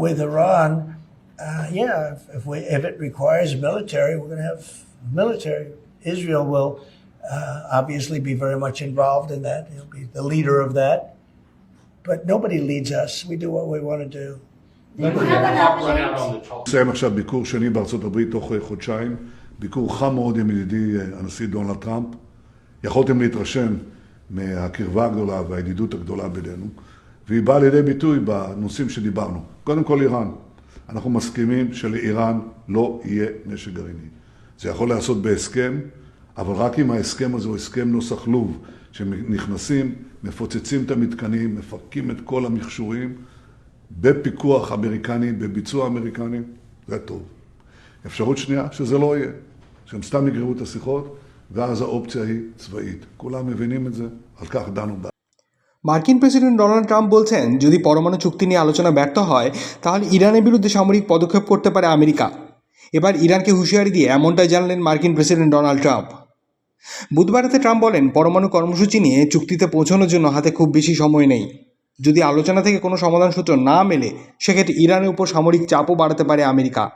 with Iran, uh, yeah, if, if, we, if it requires military, we're going to have military. Israel will uh, obviously be very much involved in that. He'll be the leader of that. But nobody leads us. We do what we want to do. נסיים עכשיו ביקור שני בארצות הברית תוך אה, חודשיים, ביקור חם מאוד עם ידידי אה, הנשיא דונלד טראמפ. יכולתם להתרשם מהקרבה הגדולה והידידות הגדולה בינינו, והיא באה לידי ביטוי בנושאים שדיברנו. קודם כל איראן. אנחנו מסכימים שלאיראן לא יהיה נשק גרעיני. זה יכול להיעשות בהסכם, אבל רק אם ההסכם הזה הוא הסכם נוסח לוב, שנכנסים, מפוצצים את המתקנים, מפרקים את כל המכשורים, בפיקוח אמריקני, בביצוע אמריקני, זה טוב. אפשרות שנייה, שזה לא יהיה, שהם סתם יגררו את השיחות, ואז האופציה היא צבאית. כולם מבינים את זה, על כך דנו בה. মার্কিন president Donald Trump বলছেন, যদি পরমাণু চুক্তি নিয়ে আলোচনা ব্যর্থ হয়, তাহলে ইরানের বিরুদ্ধে সামরিক পদক্ষেপ করতে পারে আমেরিকা। এবার ইরানকে হুঁশিয়ারি দিয়ে এমনটাই জানালেন মার্কিন প্রেসিডেন্ট ডোনাল্ড ট্রাম্প। বুধবার রাতে ট্রাম্প বলেন, পরমাণু কর্মসূচি নিয়ে চুক্তিতে পৌঁছানোর জন্য হাতে খুব বেশি সময় নেই। যদি আলোচনা থেকে কোনো সমাধান সূত্র না মেলে, সেক্ষেত্রে ইরানের উপর সামরিক চাপও বাড়াতে পারে আমেরিকা।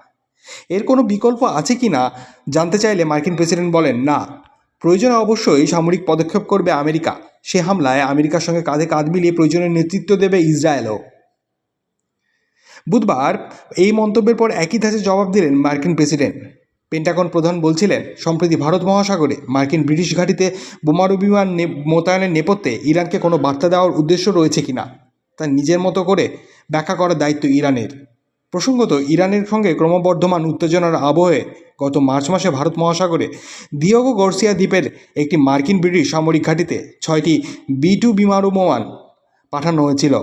এর কোনো বিকল্প আছে কি না, জানতে চাইলে মার্কিন প্রেসিডেন্ট বলেন, না। প্রয়োজনে অবশ্যই সামরিক পদক্ষেপ করবে আমেরিকা। সে হামলায় আমেরিকার সঙ্গে কাঁধে কাঁধ মিলিয়ে প্রয়োজনীয় নেতৃত্ব দেবে ইসরায়েলও। বুধবার এই মন্তব্যের পর একই ধাঁচে জবাব দিলেন মার্কিন প্রেসিডেন্ট। পেন্টাগন প্রধান বলছিলেন, সম্প্রতি ভারত মহাসাগরে মার্কিন ব্রিটিশ ঘাঁটিতে বোমারু বিমান মোতায়েনের নেপথ্যে ইরানকে কোনো বার্তা দেওয়ার উদ্দেশ্য রয়েছে কিনা, তা নিজের মতো করে ব্যাখ্যা করার দায়িত্ব ইরানের। প্রসঙ্গত, ইরানের সঙ্গে ক্রমবর্ধমান উত্তেজনার আবহে গত মার্চ মাসে ভারত মহাসাগরে দিয়োগো গর্সিয়া দ্বীপের একটি মার্কিন ব্রিটিশ সামরিক ঘাঁটিতে ছয়টি বি টু বিমারু বিমান পাঠানো হয়েছিল।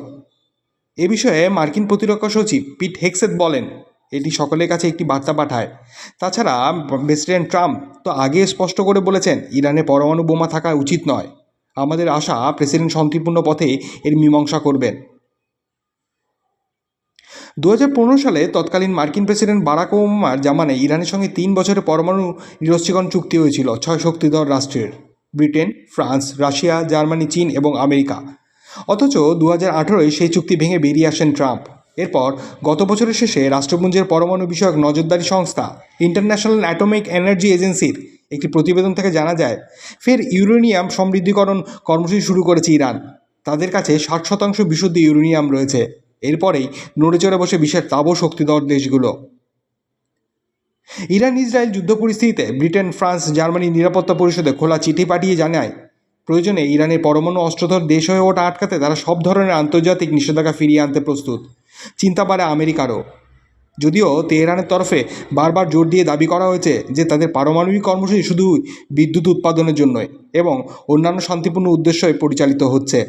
এ বিষয়ে মার্কিন প্রতিরক্ষা সচিব পিট হেক্সেট বলেন, এটি সকলের কাছে একটি বার্তা পাঠায়। তাছাড়া, প্রেসিডেন্ট ট্রাম্প তো আগে স্পষ্ট করে বলেছেন, ইরানে পরমাণু বোমা থাকা উচিত নয়। আমাদের আশা প্রেসিডেন্ট শান্তিপূর্ণ পথে এর মীমাংসা করবেন। দু হাজার পনেরো সালে তৎকালীন মার্কিন প্রেসিডেন্ট বারাক ওবামার জামানে ইরানের সঙ্গে তিন বছরের পরমাণু নিরস্ত্রীকরণ চুক্তি হয়েছিল, ছয় শক্তিধর রাষ্ট্রের, ব্রিটেন, ফ্রান্স, রাশিয়া, জার্মানি, চীন এবং আমেরিকা। অথচ দু হাজার সেই চুক্তি ভেঙে বেরিয়ে আসেন ট্রাম্প। এরপর গত বছরের শেষে রাষ্ট্রপুঞ্জের পরমাণু বিষয়ক নজরদারি সংস্থা ইন্টারন্যাশনাল অ্যাটমিক এনার্জি এজেন্সির একটি প্রতিবেদন থেকে জানা যায়, ফের ইউরেনিয়াম সমৃদ্ধিকরণ কর্মসূচি শুরু করেছে ইরান। তাদের কাছে ষাট শতাংশ বিশুদ্ধ ইউরেনিয়াম রয়েছে। এরপরেই নড়েচড়ে বসে বিশ্বের তাবো শক্তিধর দেশগুলো। ইরান ইসরায়েল যুদ্ধ পরিস্থিতিতে ব্রিটেন, ফ্রান্স, জার্মানি নিরাপত্তা পরিষদে খোলা চিঠি পাঠিয়ে জানায়, প্রয়োজনে ইরানের পরমাণু অস্ত্রধর দেশ হয়ে ওঠা আটকাতে তারা সব ধরনের আন্তর্জাতিক নিষেধাজ্ঞা ফিরিয়ে আনতে প্রস্তুত, চিন্তা পারে আমেরিকারও। যদিও তেহরানের তরফে বারবার জোর দিয়ে দাবি করা হয়েছে যে তাদের পারমাণবিক কর্মসূচি শুধু বিদ্যুৎ উৎপাদনের জন্যই এবং অন্যান্য শান্তিপূর্ণ উদ্দেশ্যে পরিচালিত হচ্ছে।